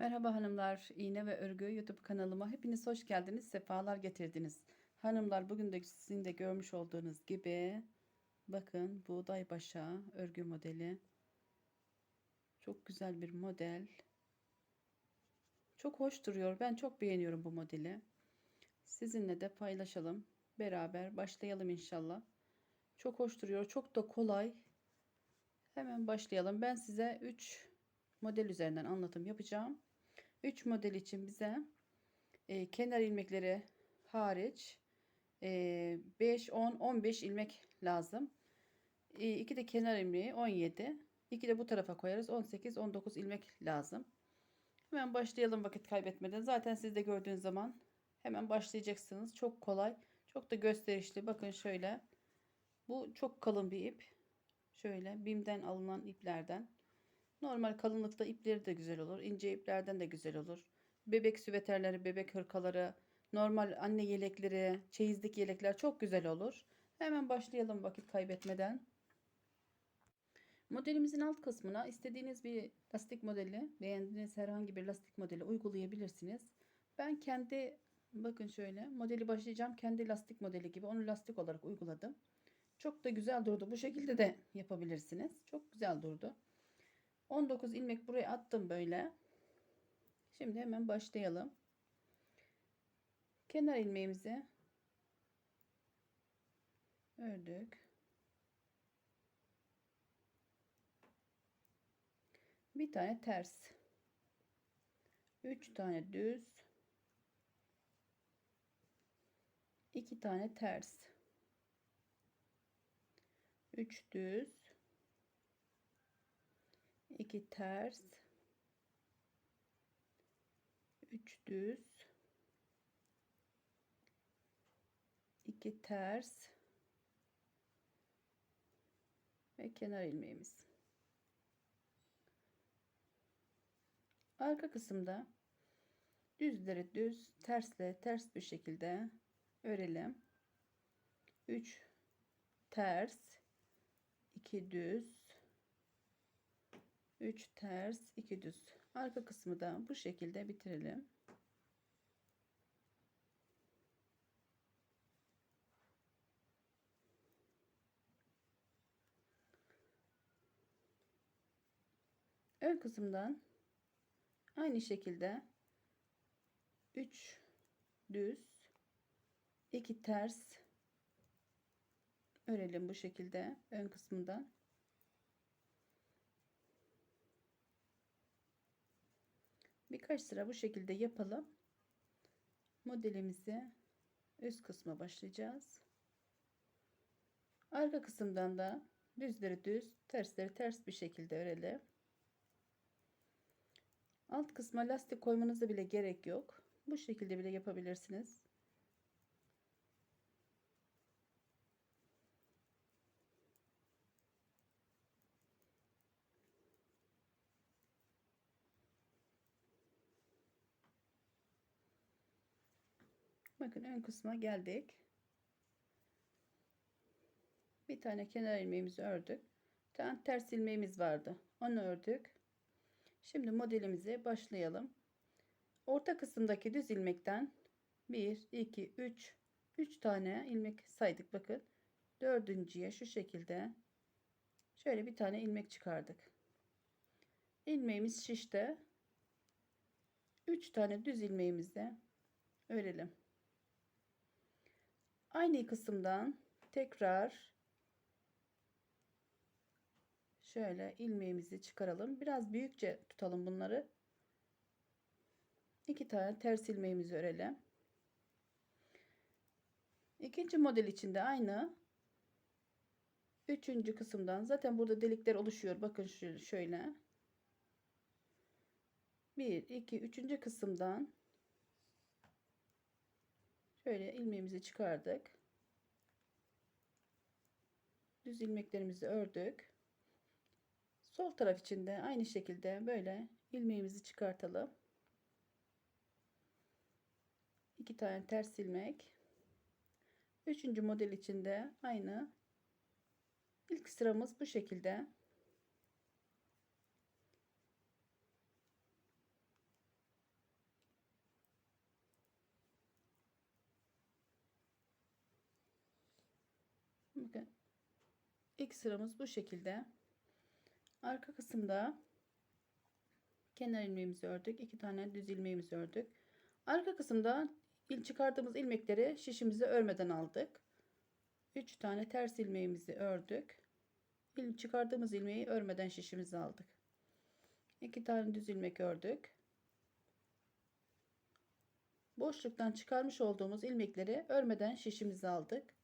Merhaba hanımlar, İğne ve Örgü YouTube kanalıma hepiniz hoş geldiniz, sefalar getirdiniz. Hanımlar bugün de sizin de görmüş olduğunuz gibi bakın buğday başa örgü modeli. Çok güzel bir model. Çok hoş duruyor. Ben çok beğeniyorum bu modeli. Sizinle de paylaşalım. Beraber başlayalım inşallah. Çok hoş duruyor. Çok da kolay. Hemen başlayalım. Ben size 3 model üzerinden anlatım yapacağım. 3 model için bize e, kenar ilmekleri hariç e, 5, 10, 15 ilmek lazım. 2 de kenar ilmeği 17. 2 de bu tarafa koyarız. 18, 19 ilmek lazım. Hemen başlayalım vakit kaybetmeden. Zaten siz de gördüğünüz zaman hemen başlayacaksınız. Çok kolay. Çok da gösterişli. Bakın şöyle. Bu çok kalın bir ip. Şöyle BİM'den alınan iplerden. Normal kalınlıkta ipleri de güzel olur. İnce iplerden de güzel olur. Bebek süveterleri, bebek hırkaları, normal anne yelekleri, çeyizlik yelekler çok güzel olur. Hemen başlayalım vakit kaybetmeden. Modelimizin alt kısmına istediğiniz bir lastik modeli, beğendiğiniz herhangi bir lastik modeli uygulayabilirsiniz. Ben kendi bakın şöyle modeli başlayacağım kendi lastik modeli gibi onu lastik olarak uyguladım. Çok da güzel durdu. Bu şekilde de yapabilirsiniz. Çok güzel durdu. 19 ilmek buraya attım böyle. Şimdi hemen başlayalım. Kenar ilmeğimizi ördük. Bir tane ters. 3 tane düz. 2 tane ters. 3 düz. 2 ters. 3 düz. 2 ters. Ve kenar ilmeğimiz. Arka kısımda düzleri düz tersle ters bir şekilde örelim. 3 ters. 2 düz 3 ters 2 düz. Arka kısmı da bu şekilde bitirelim. Ön kısımdan aynı şekilde 3 düz 2 ters örelim bu şekilde ön kısmından birkaç sıra bu şekilde yapalım. Modelimizi üst kısma başlayacağız. Arka kısımdan da düzleri düz tersleri ters bir şekilde örelim. Alt kısma lastik koymanıza bile gerek yok. Bu şekilde bile yapabilirsiniz Bakın ön kısma geldik. Bir tane kenar ilmeğimizi ördük. Tane ters ilmeğimiz vardı. Onu ördük. Şimdi modelimize başlayalım. Orta kısımdaki düz ilmekten 1, 2, 3, 3 tane ilmek saydık. Bakın dördüncüye şu şekilde şöyle bir tane ilmek çıkardık. İlmeğimiz şişte. 3 tane düz ilmeğimizde örelim. Aynı kısımdan tekrar şöyle ilmeğimizi çıkaralım. Biraz büyükçe tutalım bunları. İki tane ters ilmeğimizi örelim. İkinci model içinde aynı. Üçüncü kısımdan zaten burada delikler oluşuyor. Bakın şöyle. Bir, iki, üçüncü kısımdan Şöyle ilmeğimizi çıkardık. Düz ilmeklerimizi ördük. Sol taraf için de aynı şekilde böyle ilmeğimizi çıkartalım. İki tane ters ilmek. Üçüncü model için de aynı. İlk sıramız bu şekilde. Bakın. İlk sıramız bu şekilde. Arka kısımda kenar ilmeğimizi ördük. iki tane düz ilmeğimizi ördük. Arka kısımda il çıkardığımız ilmekleri şişimizi örmeden aldık. 3 tane ters ilmeğimizi ördük. İl çıkardığımız ilmeği örmeden şişimizi aldık. 2 tane düz ilmek ördük. Boşluktan çıkarmış olduğumuz ilmekleri örmeden şişimizi aldık.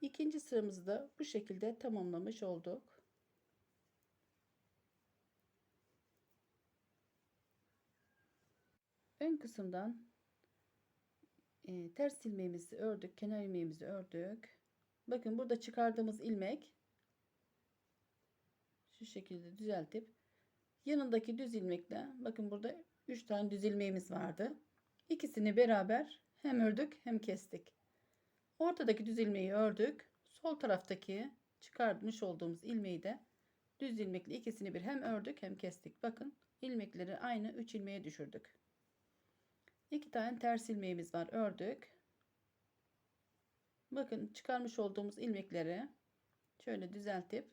İkinci sıramızı da bu şekilde tamamlamış olduk. Ön kısımdan e, ters ilmeğimizi ördük, kenar ilmeğimizi ördük. Bakın burada çıkardığımız ilmek şu şekilde düzeltip yanındaki düz ilmekle bakın burada 3 tane düz ilmeğimiz vardı. İkisini beraber hem ördük hem kestik. Ortadaki düz ilmeği ördük. Sol taraftaki çıkarmış olduğumuz ilmeği de düz ilmekle ikisini bir hem ördük hem kestik. Bakın ilmekleri aynı 3 ilmeğe düşürdük. 2 tane ters ilmeğimiz var. Ördük. Bakın çıkarmış olduğumuz ilmekleri şöyle düzeltip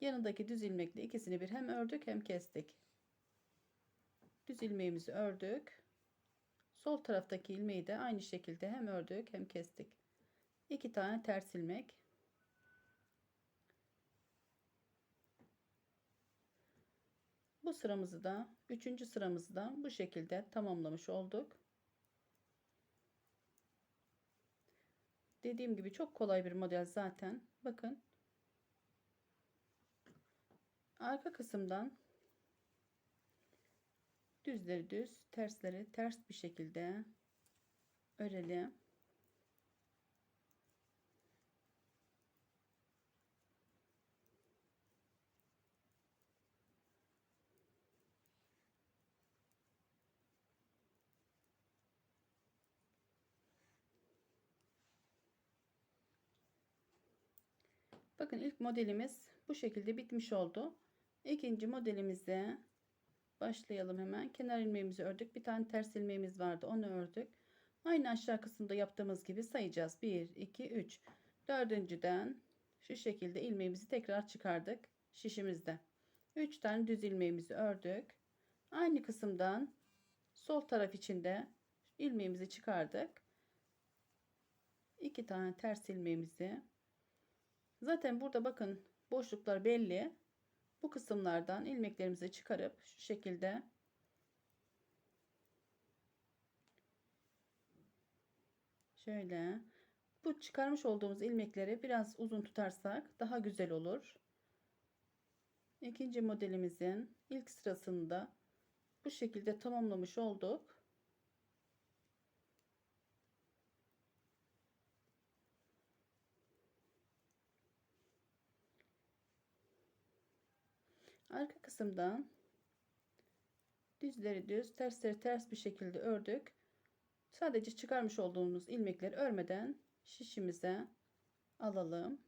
yanındaki düz ilmekle ikisini bir hem ördük hem kestik. Düz ilmeğimizi ördük. Sol taraftaki ilmeği de aynı şekilde hem ördük hem kestik. 2 tane ters ilmek. Bu sıramızı da üçüncü sıramızı da bu şekilde tamamlamış olduk. Dediğim gibi çok kolay bir model zaten. Bakın. Arka kısımdan düzleri düz, tersleri ters bir şekilde örelim. Bakın ilk modelimiz bu şekilde bitmiş oldu. İkinci modelimize başlayalım hemen. Kenar ilmeğimizi ördük. Bir tane ters ilmeğimiz vardı. Onu ördük. Aynı aşağı kısımda yaptığımız gibi sayacağız. 1, 2, 3. Dördüncüden şu şekilde ilmeğimizi tekrar çıkardık. Şişimizde. 3 tane düz ilmeğimizi ördük. Aynı kısımdan sol taraf içinde ilmeğimizi çıkardık. 2 tane ters ilmeğimizi Zaten burada bakın boşluklar belli. Bu kısımlardan ilmeklerimizi çıkarıp şu şekilde şöyle bu çıkarmış olduğumuz ilmekleri biraz uzun tutarsak daha güzel olur. İkinci modelimizin ilk sırasında bu şekilde tamamlamış olduk. Arka kısımdan düzleri düz, tersleri ters bir şekilde ördük. Sadece çıkarmış olduğumuz ilmekleri örmeden şişimize alalım.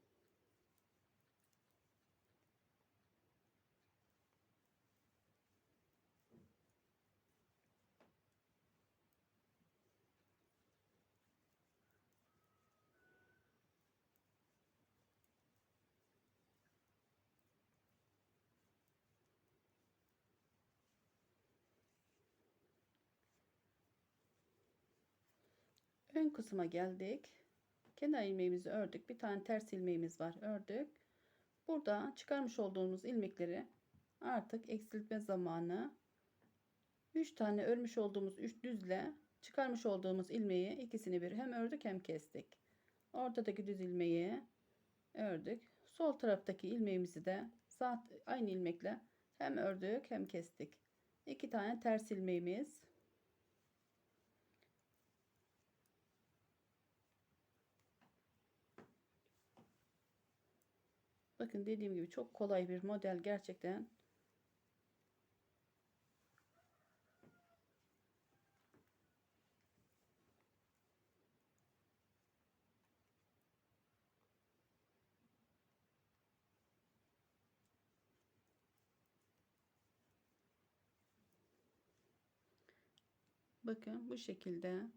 Ön kısma geldik. Kenar ilmeğimizi ördük. Bir tane ters ilmeğimiz var. Ördük. Burada çıkarmış olduğumuz ilmekleri artık eksiltme zamanı. 3 tane örmüş olduğumuz 3 düzle çıkarmış olduğumuz ilmeği ikisini bir hem ördük hem kestik. Ortadaki düz ilmeği ördük. Sol taraftaki ilmeğimizi de aynı ilmekle hem ördük hem kestik. 2 tane ters ilmeğimiz Bakın dediğim gibi çok kolay bir model gerçekten. Bakın bu şekilde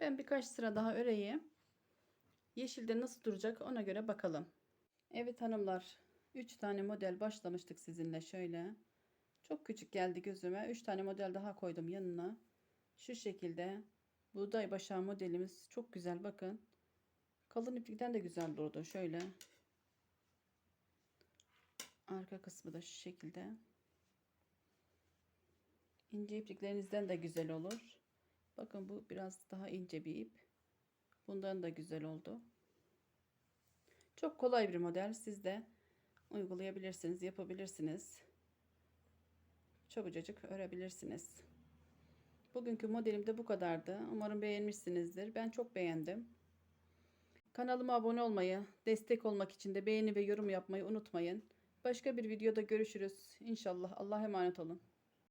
Ben birkaç sıra daha öreyim. Yeşilde nasıl duracak ona göre bakalım. Evet hanımlar 3 tane model başlamıştık sizinle şöyle. Çok küçük geldi gözüme. 3 tane model daha koydum yanına. Şu şekilde buğday başağı modelimiz çok güzel bakın. Kalın iplikten de güzel durdu. Şöyle. Arka kısmı da şu şekilde. İnce ipliklerinizden de güzel olur. Bakın bu biraz daha ince bir ip. Bundan da güzel oldu. Çok kolay bir model. Siz de uygulayabilirsiniz, yapabilirsiniz. Çabucacık örebilirsiniz. Bugünkü modelim de bu kadardı. Umarım beğenmişsinizdir. Ben çok beğendim. Kanalıma abone olmayı, destek olmak için de beğeni ve yorum yapmayı unutmayın. Başka bir videoda görüşürüz. İnşallah. Allah'a emanet olun.